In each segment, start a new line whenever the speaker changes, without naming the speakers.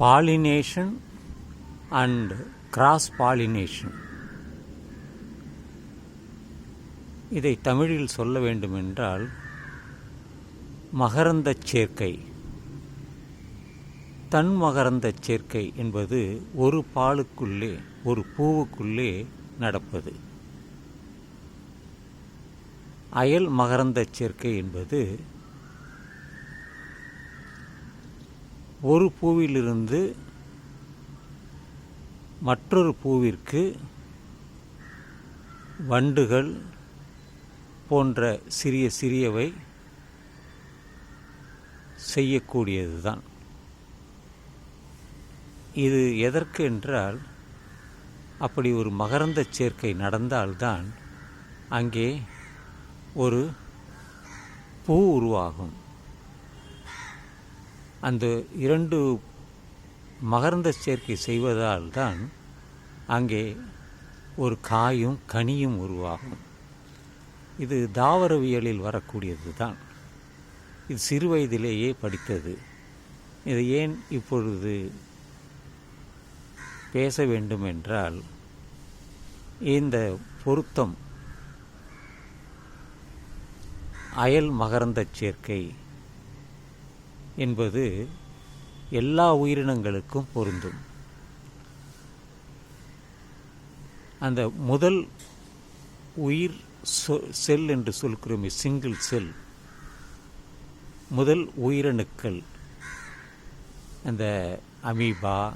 Pollination and cross pollination. இதை தமிழில் சொல்ல வேண்டுமென்றால் மகரந்தச் சேர்க்கை. தன் மகரந்த சேர்க்கை என்பது ஒரு பாலுக்குள்ளே ஒரு பூவுக்குள்ளே நடப்பது. அயல் மகரந்தச் சேர்க்கை என்பது ஒரு பூவிலிருந்து மற்றொரு பூவிற்கு வண்டுகள் போன்ற சிறிய சிறியவை செய்யக்கூடியது தான் இது எதற்கு என்றால் அப்படி ஒரு மகரந்த சேர்க்கை நடந்தால்தான் அங்கே ஒரு பூ உருவாகும். அந்த இரண்டு மகர்ந்த சேர்க்கை செய்வதால் தான் அங்கே ஒரு காயும் கனியும் உருவாகும். இது தாவரவியலில் வரக்கூடியது தான் இது சிறு வயதிலேயே படித்தது. இதை ஏன் இப்பொழுது பேச வேண்டும் என்றால் இந்த பொருத்தம் அயல் மகரந்தச் சேர்க்கை என்பது எல்லா உயிரினங்களுக்கும் பொருந்தும். அந்த முதல் உயிர் செல் என்று சொல்கிறோமே சிங்கிள் செல். முதல் உயிரணுக்கள். அந்த அமீபா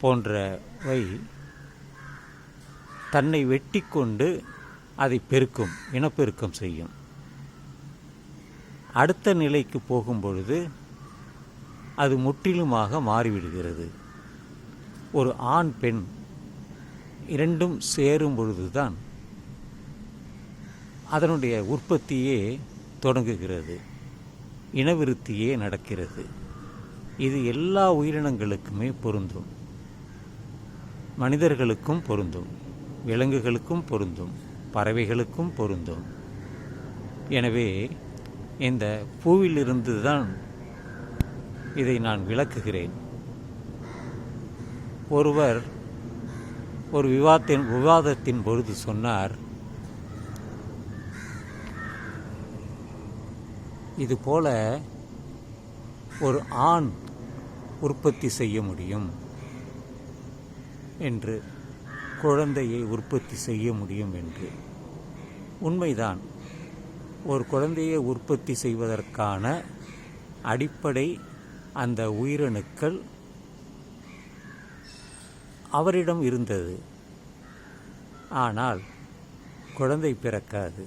போன்றவை தன்னை வெட்டி கொண்டு அதை பெருக்கும் இனப்பெருக்கம் செய்யும். அடுத்த நிலைக்கு போகும் பொழுது அது முற்றிலுமாக மாறிவிடுகிறது. ஒரு ஆண் பெண் இரண்டும் சேரும் பொழுதுதான் அதனுடைய உற்பத்தியே தொடங்குகிறது. இனவிருத்தியே நடக்கிறது. இது எல்லா உயிரினங்களுக்குமே பொருந்தும். மனிதர்களுக்கும் பொருந்தும். விலங்குகளுக்கும் பொருந்தும். பறவைகளுக்கும் பொருந்தும். எனவே இந்த பூவிலிருந்து தான் இதை நான் விளக்குகிறேன். ஒருவர் ஒரு விவாதத்தின் விவாதத்தின் பொழுது சொன்னார் இதுபோல ஒரு ஆண் உற்பத்தி செய்ய முடியும் என்று குழந்தையை உற்பத்தி செய்ய முடியும் என்று. உண்மைதான். ஒரு குழந்தையை உற்பத்தி செய்வதற்கான அடிப்படை அந்த உயிரணுக்கள் அவரிடம் இருந்தது. ஆனால் குழந்தை பிறக்காது.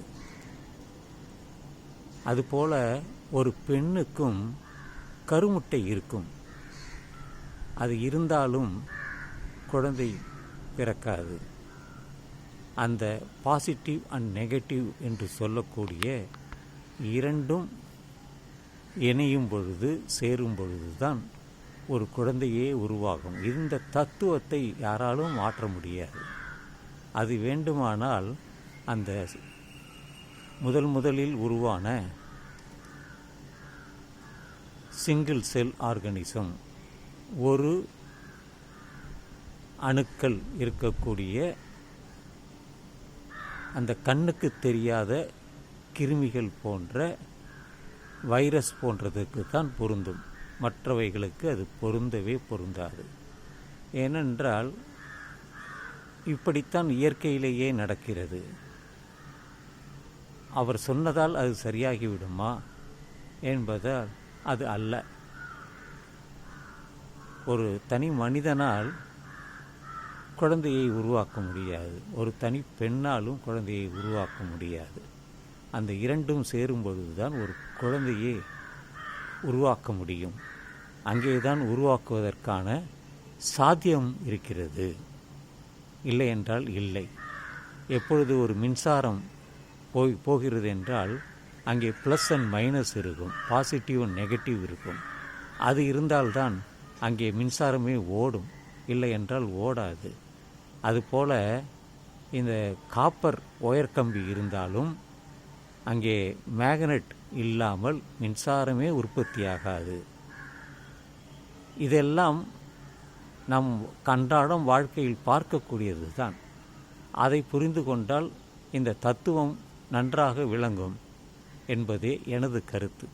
அதுபோல ஒரு பெண்ணுக்கும் கருமுட்டை இருக்கும். அது இருந்தாலும் குழந்தை பிறக்காது. அந்த பாசிட்டிவ் அண்ட் நெகட்டிவ் என்று சொல்லக்கூடிய இரண்டும் இணையும் பொழுது சேரும் பொழுது தான் ஒரு குழந்தையே உருவாகும். இந்த தத்துவத்தை யாராலும் மாற்ற முடியாது. அது வேண்டுமானால் அந்த முதல் முதலில் உருவான சிங்கிள் செல் ஆர்கனிசம் ஒரு அணுக்கள் இருக்கக்கூடிய அந்த கண்ணுக்கு தெரியாத கிருமிகள் போன்ற வைரஸ் போன்றதுக்கு தான் பொருந்தும். மற்றவைகளுக்கு அது பொருந்தவே பொருந்தாது. ஏனென்றால் இப்படித்தான் இயற்கையிலேயே நடக்கிறது. அவர் சொன்னதால் அது சரியாகிவிடுமா என்பதால் அது அல்ல. ஒரு தனி மனிதனால் குழந்தையை உருவாக்க முடியாது. ஒரு தனி பெண்ணாலும் குழந்தையை உருவாக்க முடியாது. அந்த இரண்டும் சேரும் பொழுதுதான் ஒரு குழந்தையை உருவாக்க முடியும். அங்கேதான் உருவாக்குவதற்கான சாத்தியம் இருக்கிறது. இல்லை என்றால் இல்லை. எப்பொழுது ஒரு மின்சாரம் போய் போகிறது என்றால் அங்கே ப்ளஸ் அண்ட் மைனஸ் இருக்கும். பாசிட்டிவ் அண்ட் நெகட்டிவ் இருக்கும். அது இருந்தால்தான் அங்கே மின்சாரமே ஓடும். இல்லை என்றால் ஓடாது. அதுபோல் இந்த காப்பர் ஒயர் கம்பி இருந்தாலும் அங்கே மேக்னெட் இல்லாமல் மின்சாரமே உற்பத்தியாகாது. இதெல்லாம் நம் கன்றாடம் வாழ்க்கையில் பார்க்கக்கூடியது தான் அதை புரிந்து கொண்டால் இந்த தத்துவம் நன்றாக விளங்கும் என்பதே எனது கருத்து.